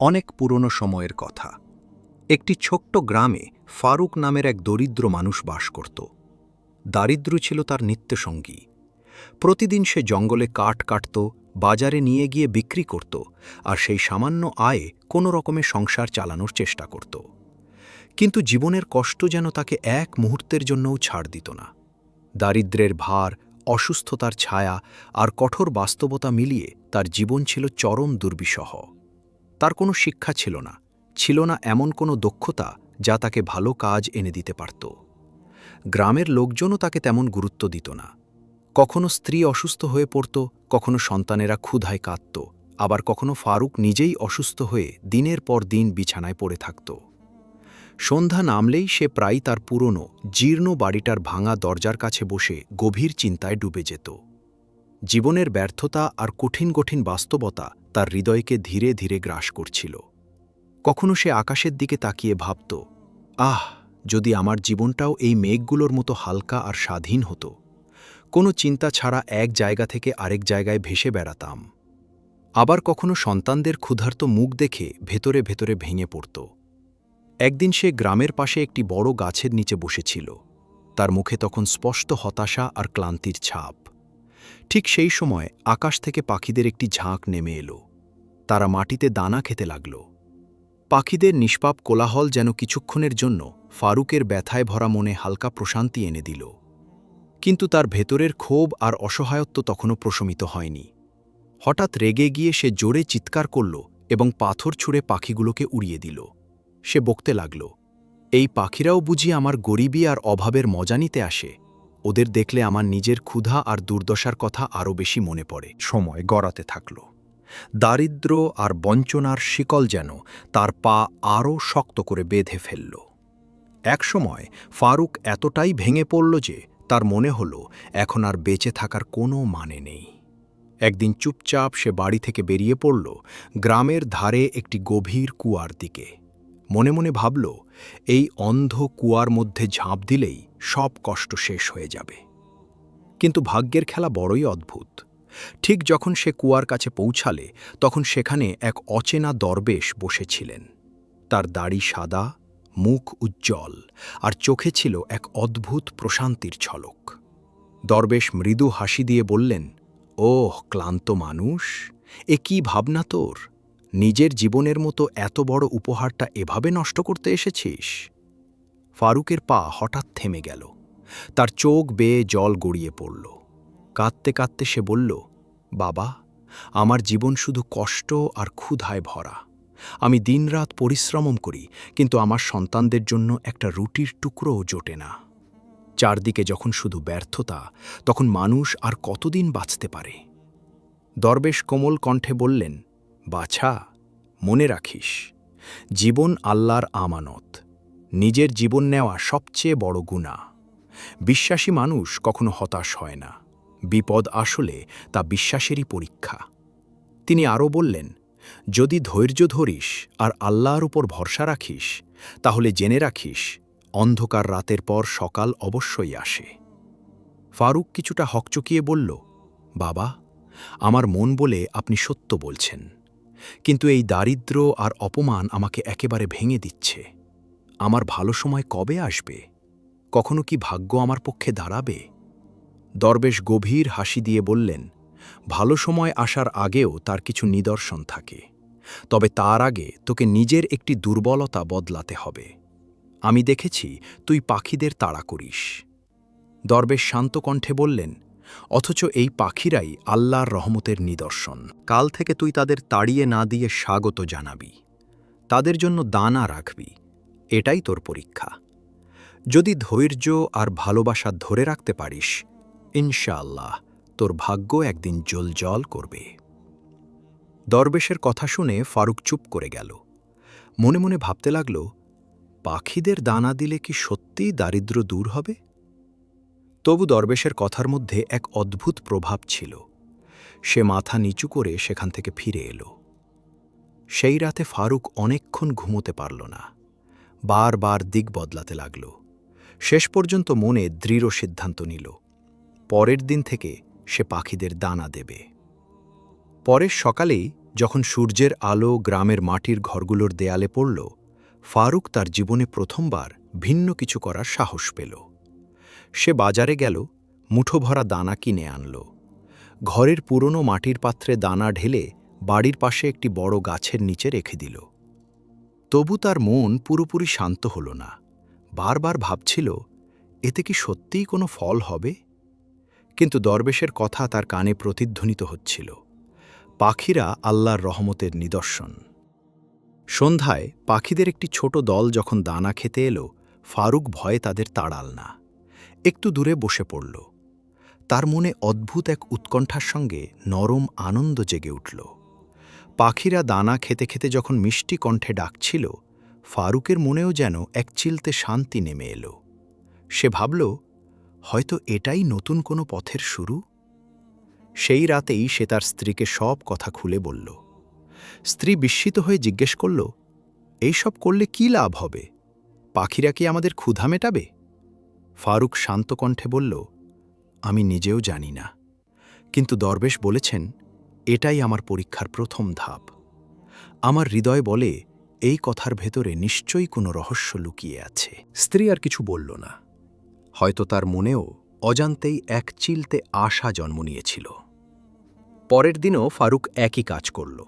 অনেক পুরনো সময়ের কথা। একটি ছোট্ট গ্রামে ফারুক নামের এক দরিদ্র মানুষ বাস করত। দারিদ্র ছিল তার নিত্যসঙ্গী। প্রতিদিন সে জঙ্গলে কাঠ কাটত, বাজারে নিয়ে গিয়ে বিক্রি করত আর সেই সামান্য আয়ে কোনো রকমে সংসার চালানোর চেষ্টা করত। কিন্তু জীবনের কষ্ট যেন তাকে এক মুহূর্তের জন্যও ছাড় দিত না। দারিদ্র্যের ভার, অসুস্থতার ছায়া আর কঠোর বাস্তবতা মিলিয়ে তার জীবন ছিল চরম দুর্বিষহ। তার কোনো শিক্ষা ছিল না ছিল না এমন কোনো দক্ষতা যা তাকে ভালো কাজ এনে দিতে পারত। গ্রামের লোকজনও তাকে তেমন গুরুত্ব দিত না। কখনো স্ত্রী অসুস্থ হয়ে পড়ত, কখনো সন্তানেরা ক্ষুধায় কাঁদত, আবার কখনো ফারুক নিজেই অসুস্থ হয়ে দিনের পর দিন বিছানায় পড়ে থাকত। সন্ধ্যা নামলেই সে প্রায় তার পুরনো, জীর্ণ বাড়িটার ভাঙা দরজার কাছে বসে গভীর চিন্তায় ডুবে যেত। জীবনের ব্যর্থতা আর কঠিন কঠিন বাস্তবতা তার হৃদয়কে ধীরে ধীরে গ্রাস করছিল। কখনো সে আকাশের দিকে তাকিয়ে ভাবত, আহ, যদি আমার জীবনটাও এই মেঘগুলোর মতো হালকা আর স্বাধীন হতো, কোনো চিন্তা ছাড়া এক জায়গা থেকে আরেক জায়গায় ভেসে বেড়াতাম। আবার কখনো সন্তানদের ক্ষুধার্ত মুখ দেখে ভেতরে ভেতরে ভেঙে পড়ত। একদিন সে গ্রামের পাশে একটি বড় গাছের নিচে বসেছিল। তার মুখে তখন স্পষ্ট হতাশা আর ক্লান্তির ছাপ। ঠিক সেই সময় আকাশ থেকে পাখিদের একটি ঝাঁক নেমে এলো। তারা মাটিতে দানা খেতে লাগল। পাখিদের নিষ্পাপ কোলাহল যেন কিছুক্ষণের জন্য ফারুকের ব্যথায় ভরা মনে হালকা প্রশান্তি এনে দিল। কিন্তু তার ভেতরের ক্ষোভ আর অসহায়ত্ব তখনও প্রশমিত হয়নি। হঠাৎ রেগে গিয়ে সে জোরে চিৎকার করল এবং পাথর ছুঁড়ে পাখিগুলোকে উড়িয়ে দিল। সে বকতে লাগল, এই পাখিরাও বুঝি আমার গরিবী আর অভাবের মজা নিতে আসে? ওদের দেখলে আমার নিজের ক্ষুধা আর দুর্দশার কথা আরও বেশি মনে পড়ে। সময় গড়াতে থাকল। দারিদ্র আর বঞ্চনার শিকল যেন তার পা আরও শক্ত করে বেঁধে ফেলল। একসময় ফারুক এতটাই ভেঙে পড়ল যে তার মনে হল, এখন আর বেঁচে থাকার কোনো মানে নেই। একদিন চুপচাপ সে বাড়ি থেকে বেরিয়ে পড়ল গ্রামের ধারে একটি গভীর কুয়ার দিকে। মনে মনে ভাবল এই অন্ধ কুয়ার মধ্যে ঝাঁপ দিলেই সব কষ্ট শেষ হয়ে যাবে। কিন্তু ভাগ্যের খেলা বড়ই অদ্ভুত। ঠিক যখন সে কুয়ার কাছে পৌঁছালে, তখন সেখানে এক অচেনা দরবেশ বসেছিলেন। তার দাড়ি সাদা, মুখ উজ্জ্বল, আর চোখে ছিল এক অদ্ভুত প্রশান্তির ছলক দরবেশ মৃদু হাসি দিয়ে বললেন, ওহ, ক্লান্ত মানুষ, এ কি ভাবনা তোর? নিজের জীবনের মতো এত বড় উপহারটা এভাবে নষ্ট করতে এসেছিস? ফারুকের পা হঠাৎ থেমে গেল। তার চোখ বেয়ে জল গড়িয়ে পড়ল। কাঁদতে কাঁদতে সে বলল, বাবা, আমার জীবন শুধু কষ্ট আর ক্ষুধায় ভরা। আমি দিনরাত পরিশ্রমম করি, কিন্তু আমার সন্তানদের জন্য একটা রুটির টুকরোও জোটে না। চারদিকে যখন শুধু ব্যর্থতা, তখন মানুষ আর কতদিন বাঁচতে পারে? দরবেশ কোমল কণ্ঠে বললেন বাছা মনে রাখিস, জীবন আল্লাহর আমানত, নিজের জীবন নেওয়া সবচেয়ে বড় গুণা বিশ্বাসী মানুষ কখনো হতাশ হয় না, বিপদ আসলে তা বিশ্বাসেরই পরীক্ষা। তিনি আরও বললেন, যদি ধৈর্য ধরিস আর আল্লাহর উপর ভরসা রাখিস, তাহলে জেনে রাখিস, অন্ধকার রাতের পর সকাল অবশ্যই আসে। ফারুক কিছুটা হকচকিয়ে বলল, বাবা, আমার মন বলে আপনি সত্য বলছেন। কিন্তু এই দারিদ্র আর অপমান আমাকে একেবারে ভেঙে দিচ্ছে। আমার ভালো সময় কবে আসবে? কখনো কি ভাগ্য আমার পক্ষে দাঁড়াবে? দরবেশ গভীর হাসি দিয়ে বললেন, ভালো সময় আসার আগেও তার কিছু নিদর্শন থাকে। তবে তার আগে তোকে নিজের একটি দুর্বলতা বদলাতে হবে। আমি দেখেছি তুই পাখিদের তাড়া করিস। দরবেশ শান্ত কণ্ঠে বললেন অথচ এই পাখিরাই আল্লাহর রহমতের নিদর্শন। কাল থেকে তুই তাদের তাড়িয়ে না দিয়ে স্বাগত জানাবি। তাদের জন্য দানা রাখবি। এটাই তোর পরীক্ষা। যদি ধৈর্য আর ভালোবাসা ধরে রাখতে পারিস, ইনশাআল্লাহ তোর ভাগ্য একদিন জল করবে। দরবেশের কথা শুনে ফারুক চুপ করে গেল। মনে মনে ভাবতে লাগল, পাখিদের দানা দিলে কি সত্যিই দারিদ্র দূর হবে? তবু দরবেশের কথার মধ্যে এক অদ্ভুত প্রভাব ছিল। সে মাথা নিচু করে সেখান থেকে ফিরে এলো। সেই রাতে ফারুক অনেকক্ষণ ঘুমোতে পারল না। বারবার দিক বদলাতে লাগল। শেষ পর্যন্ত মনে দৃঢ় সিদ্ধান্ত নিল। পরের দিন থেকে সে পাখিদের দানা দেবে। পরের সকালেই যখন সূর্যের আলো গ্রামের মাটির ঘরগুলোর দেয়ালে পড়ল, ফারুক তার জীবনে প্রথমবার ভিন্ন কিছু করার সাহস পেল। সে বাজারে গেল, মুঠোভরা দানা কিনে আনল। ঘরের পুরনো মাটির পাত্রে দানা ঢেলে বাড়ির পাশে একটি বড় গাছের নিচে রেখে দিল। তবু তার মন পুরোপুরি শান্ত হল না। বারবার ভাবছিল, এতে কি সত্যিই কোনো ফল হবে? কিন্তু দরবেশের কথা তার কানে প্রতিধ্বনিত হচ্ছিল। পাখিরা আল্লাহর রহমতের নিদর্শন। সন্ধ্যায় পাখিদের একটি ছোট দল যখন দানা খেতে এলো, ফারুক ভয়ে তাদের তাড়াল না। একটু দূরে বসে পড়ল। তার মনে অদ্ভুত এক উৎকণ্ঠার সঙ্গে নরম আনন্দ জেগে উঠল। পাখিরা দানা খেতে খেতে যখন মিষ্টি কণ্ঠে ডাকছিল, ফারুকের মনেও যেন এক চিলতে শান্তি নেমে এলো। সে ভাবল, হয়তো এটাই নতুন কোনো পথের শুরু? সেই রাতেই সে তার স্ত্রীকে সব কথা খুলে বলল। স্ত্রী বিস্মিত হয়ে জিজ্ঞেস করল, এইসব করলে কি লাভ হবে? পাখিরা কি আমাদের ক্ষুধা মেটাবে? ফারুক শান্ত কণ্ঠে বলল, আমি নিজেও জানি না। কিন্তু দরবেশ বলেছেন, এটাই আমার পরীক্ষার প্রথম ধাপ। আমার হৃদয় বলে, এই কথার ভেতরে নিশ্চয়ই কোনো রহস্য লুকিয়ে আছে। স্ত্রী আর কিছু বলল না। হয়তো তার মনেও অজান্তেই এক চিলতে আশা জন্ম নিয়েছিল। পরের দিনও ফারুক একই কাজ করল।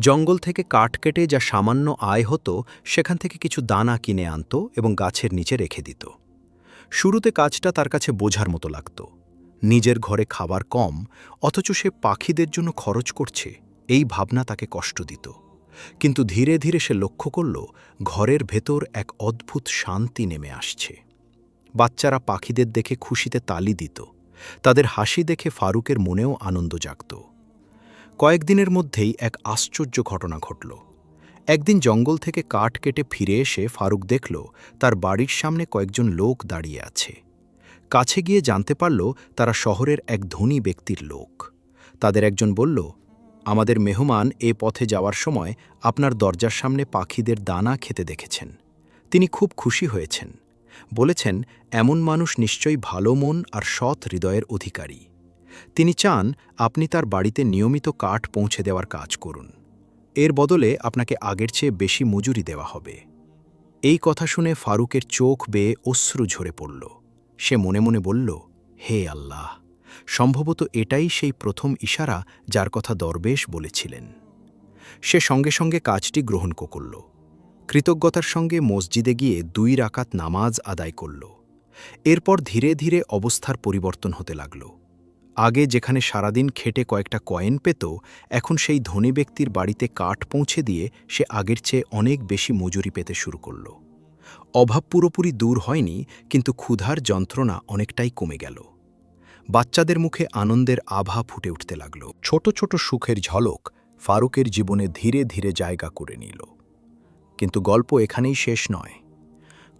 জঙ্গল থেকে কাঠ কেটে যা সামান্য আয় হতো, সেখান থেকে কিছু দানা কিনে আনত এবং গাছের নিচে রেখে দিত। শুরুতে কাজটা তার কাছে বোঝার মতো লাগত। নিজের ঘরে খাবার কম, অথচ সে পাখিদের জন্য খরচ করছে, এই ভাবনা তাকে কষ্ট দিত। কিন্তু ধীরে ধীরে সে লক্ষ্য করল, ঘরের ভেতর এক অদ্ভুত শান্তি নেমে আসছে। বাচ্চারা পাখিদের দেখে খুশিতে তালি দিত। তাদের হাসি দেখে ফারুকের মনেও আনন্দ জাগত। কয়েকদিনের মধ্যেই এক আশ্চর্য ঘটনা ঘটল। একদিন জঙ্গল থেকে কাঠ কেটে ফিরে এসে ফারুক দেখল, তার বাড়ির সামনে কয়েকজন লোক দাঁড়িয়ে আছে। কাছে গিয়ে জানতে পারল, তারা শহরের এক ধনী ব্যক্তির লোক। তাদের একজন বলল, আমাদের মেহমান এ পথে যাওয়ার সময় আপনার দরজার সামনে পাখিদের দানা খেতে দেখেছেন। তিনি খুব খুশি হয়েছেন। বলেছেন, এমন মানুষ নিশ্চয়ই ভালো মন আর সৎ হৃদয়ের অধিকারী। তিনি চান আপনি তার বাড়িতে নিয়মিত কাঠ পৌঁছে দেওয়ার কাজ করুন। এর বদলে আপনাকে আগের চেয়ে বেশি মজুরি দেওয়া হবে। এই কথা শুনে ফারুকের চোখ বেয়ে অশ্রু ঝরে পড়ল। সে মনে মনে বলল, হে আল্লাহ, সম্ভবত এটাই সেই প্রথম ইশারা যার কথা দরবেশ বলেছিলেন। সে সঙ্গে সঙ্গে কাজটি গ্রহণ করল। কৃতজ্ঞতার সঙ্গে মসজিদে গিয়ে দুই রাকাত নামাজ আদায় করল। এরপর ধীরে ধীরে অবস্থার পরিবর্তন হতে লাগল। আগে যেখানে সারাদিন খেটে কয়েকটা কয়েন পেত, এখন সেই ধনী ব্যক্তির বাড়িতে কাঠ পৌঁছে দিয়ে সে আগের চেয়ে অনেক বেশি মজুরি পেতে শুরু করল। অভাব পুরোপুরি দূর হয়নি, কিন্তু ক্ষুধার যন্ত্রণা অনেকটাই কমে গেল। বাচ্চাদের মুখে আনন্দের আভা ফুটে উঠতে লাগল। ছোট ছোট সুখের ঝলক ফারুকের জীবনে ধীরে ধীরে জায়গা করে নিল। কিন্তু গল্প এখানেই শেষ নয়।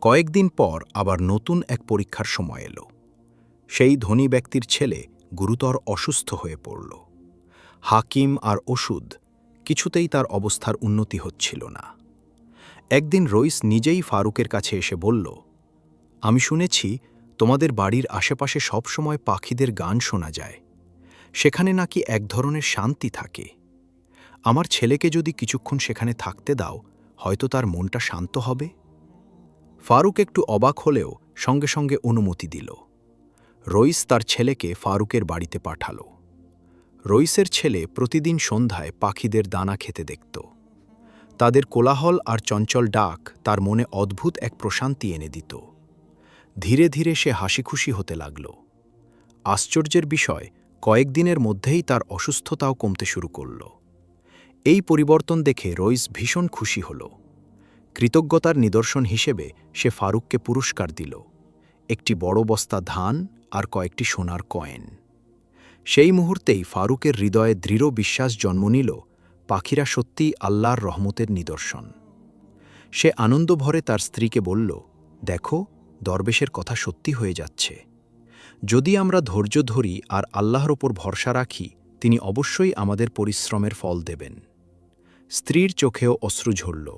কয়েকদিন পর আবার নতুন এক পরীক্ষার সময় এলো। সেই ধনী ব্যক্তির ছেলে গুরুতর অসুস্থ হয়ে পড়ল। হাকিম আর ওষুধ কিছুতেই তার অবস্থার উন্নতি হচ্ছিল না। একদিন রইস নিজেই ফারুকের কাছে এসে বলল, আমি শুনেছি তোমাদের বাড়ির আশেপাশে সবসময় পাখিদের গান শোনা যায়। সেখানে নাকি এক ধরনের শান্তি থাকে। আমার ছেলেকে যদি কিছুক্ষণ সেখানে থাকতে দাও, হয়তো তার মনটা শান্ত হবে? ফারুক একটু অবাক হলেও সঙ্গে সঙ্গে অনুমতি দিল। রইস তার ছেলেকে ফারুকের বাড়িতে পাঠাল। রইসের ছেলে প্রতিদিন সন্ধ্যায় পাখিদের দানা খেতে দেখত। তাদের কোলাহল আর চঞ্চল ডাক তার মনে অদ্ভুত এক প্রশান্তি এনে দিত। ধীরে ধীরে সে হাসিখুশি হতে লাগল। আশ্চর্যের বিষয়, কয়েকদিনের মধ্যেই তার অসুস্থতাও কমতে শুরু করল। এই পরিবর্তন দেখে রইস ভীষণ খুশি হল। কৃতজ্ঞতার নিদর্শন হিসেবে সে ফারুককে পুরস্কার দিল। একটি বড় বস্তা ধান আর কয়েকটি সোনার কয়েন। সেই মুহূর্তেই ফারুকের হৃদয়ে দৃঢ় বিশ্বাস জন্ম নিল পাখিরা সত্যিই আল্লাহর রহমতের নিদর্শন। সে আনন্দ ভরে তার স্ত্রীকে বলল, দেখো, দরবেশের কথা সত্যি হয়ে যাচ্ছে। যদি আমরা ধৈর্য ধরি আর আল্লাহর ওপর ভরসা রাখি, তিনি অবশ্যই আমাদের পরিশ্রমের ফল দেবেন। স্ত্রীর চোখেও অশ্রু ঝরল।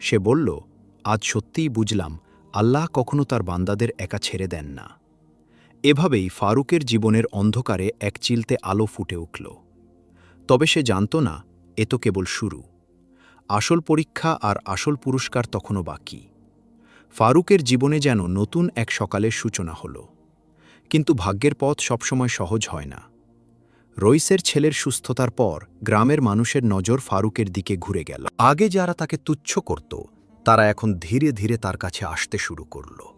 সে বলল, আজ সত্যিই বুঝলাম, আল্লাহ কখনো তার বান্দাদের একা ছেড়ে দেন না। এভাবেই ফারুকের জীবনের অন্ধকারে এক চিলতে আলো ফুটে উঠল। তবে সে জানত না, এ তো কেবল শুরু। আসল পরীক্ষা আর আসল পুরস্কার তখনও বাকি। ফারুকের জীবনে যেন নতুন এক সকালের সূচনা হল। কিন্তু ভাগ্যের পথ সবসময় সহজ হয় না। রইসের ছেলের সুস্থতার পর গ্রামের মানুষের নজর ফারুকের দিকে ঘুরে গেল। আগে যারা তাকে তুচ্ছ করত, তারা এখন ধীরে ধীরে তার কাছে আসতে শুরু করল।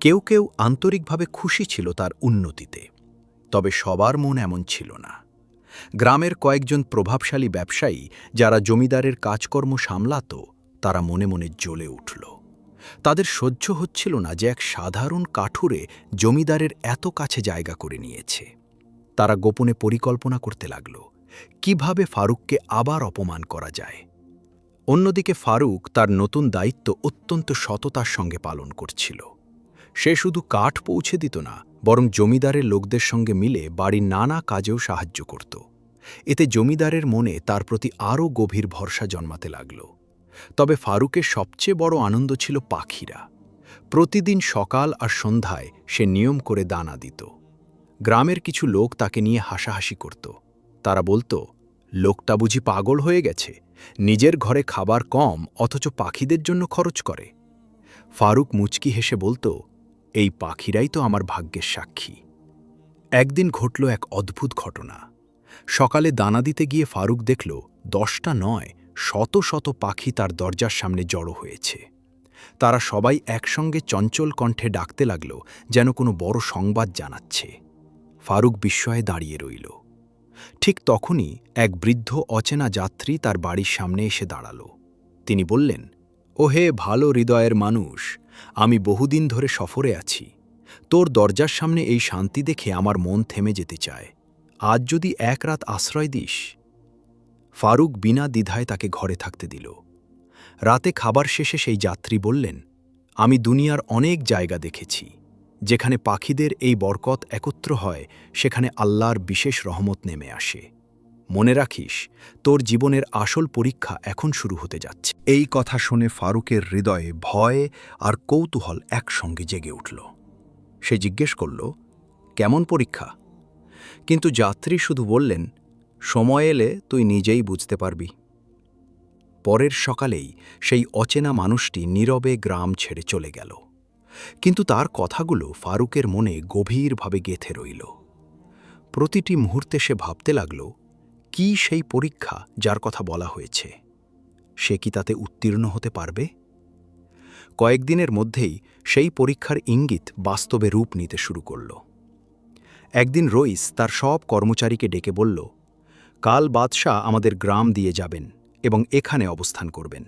কেউ কেউ আন্তরিকভাবে খুশি ছিল তার উন্নতিতে, তবে সবার মন এমন ছিল না। গ্রামের কয়েকজন প্রভাবশালী ব্যবসায়ী যারা জমিদারের কাজকর্ম সামলাত, তারা মনে মনে জ্বলে উঠল। তাদের সহ্য হচ্ছিল না যে এক সাধারণ কাঠুরে জমিদারের এত কাছে জায়গা করে নিয়েছে। তারা গোপনে পরিকল্পনা করতে লাগল, কীভাবে ফারুককে আবার অপমান করা যায়। অন্যদিকে ফারুক তার নতুন দায়িত্ব অত্যন্ত সততার সঙ্গে পালন করছিল। সে শুধু কাঠ পৌঁছে দিত না, বরং জমিদারের লোকদের সঙ্গে মিলে বাড়ির নানা কাজেও সাহায্য করত। এতে জমিদারের মনে তার প্রতি আরও গভীর ভরসা জন্মাতে লাগল। তবে ফারুকের সবচেয়ে বড় আনন্দ ছিল পাখিরা। প্রতিদিন সকাল আর সন্ধ্যায় সে নিয়ম করে দানা দিত। গ্রামের কিছু লোক তাকে নিয়ে হাসাহাসি করত। তারা বলতো, লোকটা বুঝি পাগল হয়ে গেছে। নিজের ঘরে খাবার কম, অথচ পাখিদের জন্য খরচ করে। ফারুক মুচকি হেসে বলতো এই পাখিরাই তো আমার ভাগ্যের সাক্ষী। একদিন ঘটল এক অদ্ভুত ঘটনা। সকালে দানা দিতে গিয়ে ফারুক দেখল, দশটা নয়, শত শত পাখি তার দরজার সামনে জড়ো হয়েছে। তারা সবাই একসঙ্গে চঞ্চল কণ্ঠে ডাকতে লাগল, যেন কোনো বড় সংবাদ জানাচ্ছে। ফারুক বিস্ময়ে দাঁড়িয়ে রইল। ঠিক তখনই এক বৃদ্ধ অচেনা যাত্রী তার বাড়ির সামনে এসে দাঁড়াল। তিনি বললেন ও হে ভালো হৃদয়ের মানুষ আমি বহুদিন ধরে সফরে আছি। তোর দরজার সামনে এই শান্তি দেখে আমার মন থেমে যেতে চায়। আজ যদি এক রাত আশ্রয় দিস। ফারুক বিনা দ্বিধায় তাকে ঘরে থাকতে দিল। রাতে খাবার শেষে সেই যাত্রী বললেন, আমি দুনিয়ার অনেক জায়গা দেখেছি, যেখানে পাখিদের এই বরকত একত্র হয়, সেখানে আল্লাহর বিশেষ রহমত নেমে আসে। মনে রাখিস, তোর জীবনের আসল পরীক্ষা এখন শুরু হতে যাচ্ছে। এই কথা শুনে ফারুকের হৃদয়ে ভয় আর কৌতূহল একসঙ্গে জেগে উঠল। সে জিজ্ঞেস করল, কেমন পরীক্ষা? কিন্তু যাত্রী শুধু বললেন, সময় এলে তুই নিজেই বুঝতে পারবি। পরের সকালেই সেই অচেনা মানুষটি নীরবে গ্রাম ছেড়ে চলে গেল। কিন্তু তার কথাগুলো ফারুকের মনে গভীরভাবে গেথে রইল। প্রতিটি মুহূর্তে সে ভাবতে লাগল কি সেই পরীক্ষা যার কথা বলা হয়েছে? সে কি তাতে উত্তীর্ণ হতে পারবে? কয়েকদিনের মধ্যেই সেই পরীক্ষার ইঙ্গিত বাস্তবে রূপ নিতে শুরু করল। একদিন রইস তার সব কর্মচারীকে ডেকে বলল, কাল বাদশাহ আমাদের গ্রাম দিয়ে যাবেন এবং এখানে অবস্থান করবেন।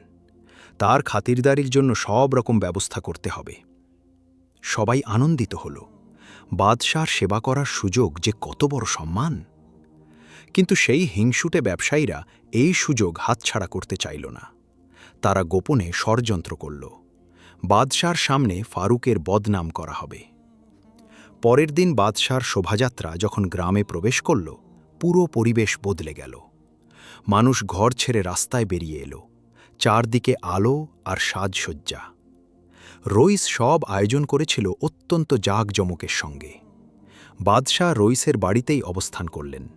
তার খাতিরদারির জন্য সব রকম ব্যবস্থা করতে হবে। সবাই আনন্দিত হল। বাদশার সেবা করার সুযোগ যে কত বড় সম্মান! কিন্তু সেই হিংসুটে ব্যবসায়ীরা এই সুযোগ হাতছাড়া করতে চাইল না। তারা গোপনে ষড়যন্ত্র করল। বাদশার সামনে ফারুকের বদনাম করা হবে। পরের দিন বাদশার শোভাযাত্রা যখন গ্রামে প্রবেশ করল, পুরো পরিবেশ বদলে গেল। মানুষ ঘর ছেড়ে রাস্তায় বেরিয়ে এলো। চারদিকে আলো আর সাজসজ্জা। রইস সব আয়োজন করেছিল অত্যন্ত জাঁকজমকের সঙ্গে। বাদশাহ রইসের বাড়িতেই অবস্থান করলেন।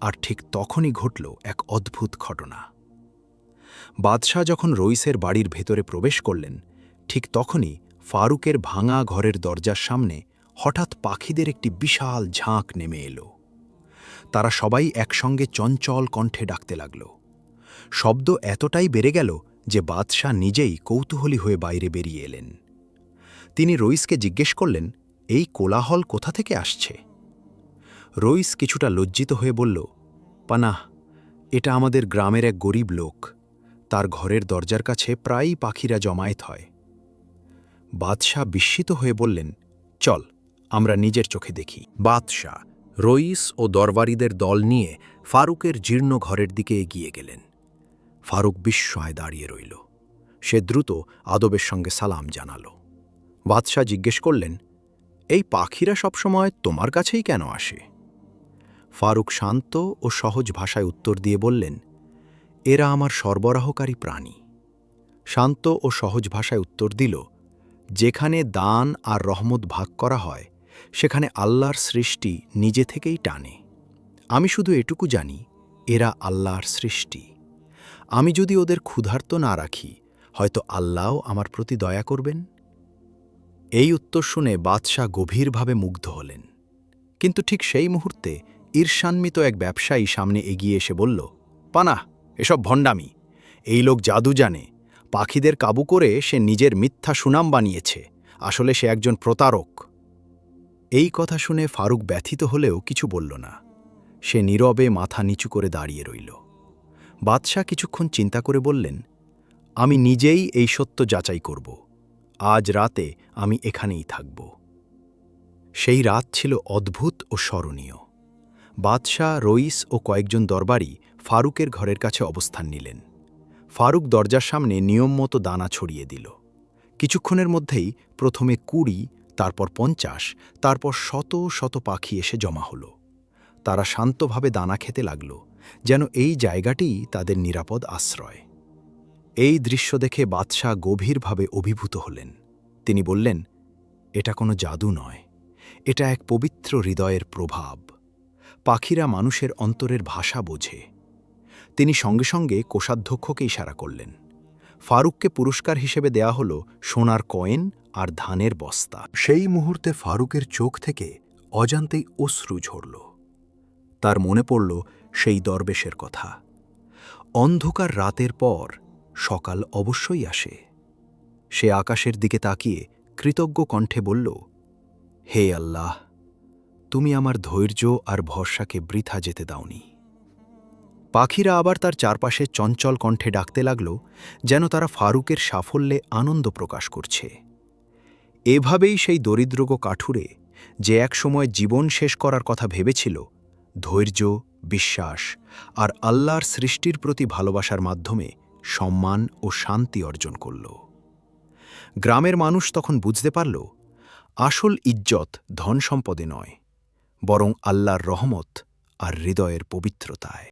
আর ঠিক তখনই ঘটল এক অদ্ভুত ঘটনা। বাদশাহ যখন রইসের বাড়ির ভেতরে প্রবেশ করলেন, ঠিক তখনই ফারুকের ভাঙা ঘরের দরজার সামনে হঠাৎ পাখিদের একটি বিশাল ঝাঁক নেমে এলো। তারা সবাই একসঙ্গে চঞ্চল কণ্ঠে ডাকতে লাগল। শব্দ এতটাই বেড়ে গেল যে বাদশাহ নিজেই কৌতূহলী হয়ে বাইরে বেরিয়ে এলেন। তিনি রইসকে জিজ্ঞেস করলেন, এই কোলাহল কোথা থেকে আসছে? রইস কিছুটা লজ্জিত হয়ে বলল, পানাহ, এটা আমাদের গ্রামের এক গরিব লোক। তার ঘরের দরজার কাছে প্রায়ই পাখিরা জমায়েত হয়। বাদশাহ বিস্মিত হয়ে বললেন, চল, আমরা নিজের চোখে দেখি। বাদশাহ রইস ও দরবারিদের দল নিয়ে ফারুকের জীর্ণ ঘরের দিকে এগিয়ে গেলেন। ফারুক বিস্ময় দাঁড়িয়ে রইল। সে দ্রুত আদবের সঙ্গে সালাম জানাল। বাদশাহ জিজ্ঞেস করলেন, এই পাখিরা সবসময় তোমার কাছেই কেন আসে? ফারুক শান্ত ও সহজ ভাষায় উত্তর দিয়ে বললেন, এরা আমার সরবরাহকারী প্রাণী। শান্ত ও সহজ ভাষায় উত্তর দিল, যেখানে দান আর রহমত ভাগ করা হয়, সেখানে আল্লাহর সৃষ্টি নিজে থেকেই টানে। আমি শুধু এটুকু জানি, এরা আল্লাহর সৃষ্টি। আমি যদি ওদের ক্ষুধার্ত না রাখি, হয়তো আল্লাহও আমার প্রতি দয়া করবেন? এই উত্তর শুনে বাদশাহ গভীরভাবে মুগ্ধ হলেন। কিন্তু ঠিক সেই মুহূর্তে ঈর্ষান্বিত এক ব্যবসায়ী সামনে এগিয়ে এসে বলল পানা এসব ভণ্ডামি। এই লোক জাদু জানে। পাখিদের কাবু করে সে নিজের মিথ্যা সুনাম বানিয়েছে। আসলে সে একজন প্রতারক। এই কথা শুনে ফারুক ব্যথিত হলেও কিছু বলল না। সে নীরবে মাথা নিচু করে দাঁড়িয়ে রইল। বাদশাহ কিছুক্ষণ চিন্তা করে বললেন, আমি নিজেই এই সত্য যাচাই করব। আজ রাতে আমি এখানেই থাকব। সেই রাত ছিল অদ্ভুত ও স্মরণীয়। বাদশাহ, রইস ও কয়েকজন দরবারি ফারুকের ঘরের কাছে অবস্থান নিলেন। ফারুক দরজার সামনে নিয়ম মতো দানা ছড়িয়ে দিল। কিছুক্ষণের মধ্যেই প্রথমে কুড়ি, তারপর পঞ্চাশ, তারপর শত শত পাখি এসে জমা হলো। তারা শান্তভাবে দানা খেতে লাগল, যেন এই জায়গাটিই তাদের নিরাপদ আশ্রয়। এই দৃশ্য দেখে বাদশাহ গভীরভাবে অভিভূত হলেন। তিনি বললেন, এটা কোনো জাদু নয়। এটা এক পবিত্র হৃদয়ের প্রভাব। পাখিরা মানুষের অন্তরের ভাষা বোঝে। তিনি সঙ্গে সঙ্গে কোষাধ্যক্ষকে ইশারা করলেন। ফারুককে পুরস্কার হিসেবে দেয়া হল সোনার কয়েন আর ধানের বস্তা। সেই মুহূর্তে ফারুকের চোখ থেকে অজান্তেই অশ্রু ঝরল। তার মনে পড়ল সেই দরবেশের কথা। অন্ধকার রাতের পর সকাল অবশ্যই আসে। সে আকাশের দিকে তাকিয়ে কৃতজ্ঞ কণ্ঠে বলল, হে আল্লাহ! তুমি আমার ধৈর্য আর ভরসাকে বৃথা যেতে দাওনি। পাখিরা আবার তার চারপাশে চঞ্চল কণ্ঠে ডাকতে লাগল, যেন তারা ফারুকের সাফল্যে আনন্দ প্রকাশ করছে। এভাবেই সেই দরিদ্রগ কাঠুরে, যে একসময় জীবন শেষ করার কথা ভেবেছিল, ধৈর্য, বিশ্বাস আর আল্লাহর সৃষ্টির প্রতি ভালোবাসার মাধ্যমে সম্মান ও শান্তি অর্জন করল। গ্রামের মানুষ তখন বুঝতে পারল, আসল ইজ্জত ধন সম্পদে নয়। বরং আল্লাহর রহমত আর হৃদয়ের পবিত্রতায়।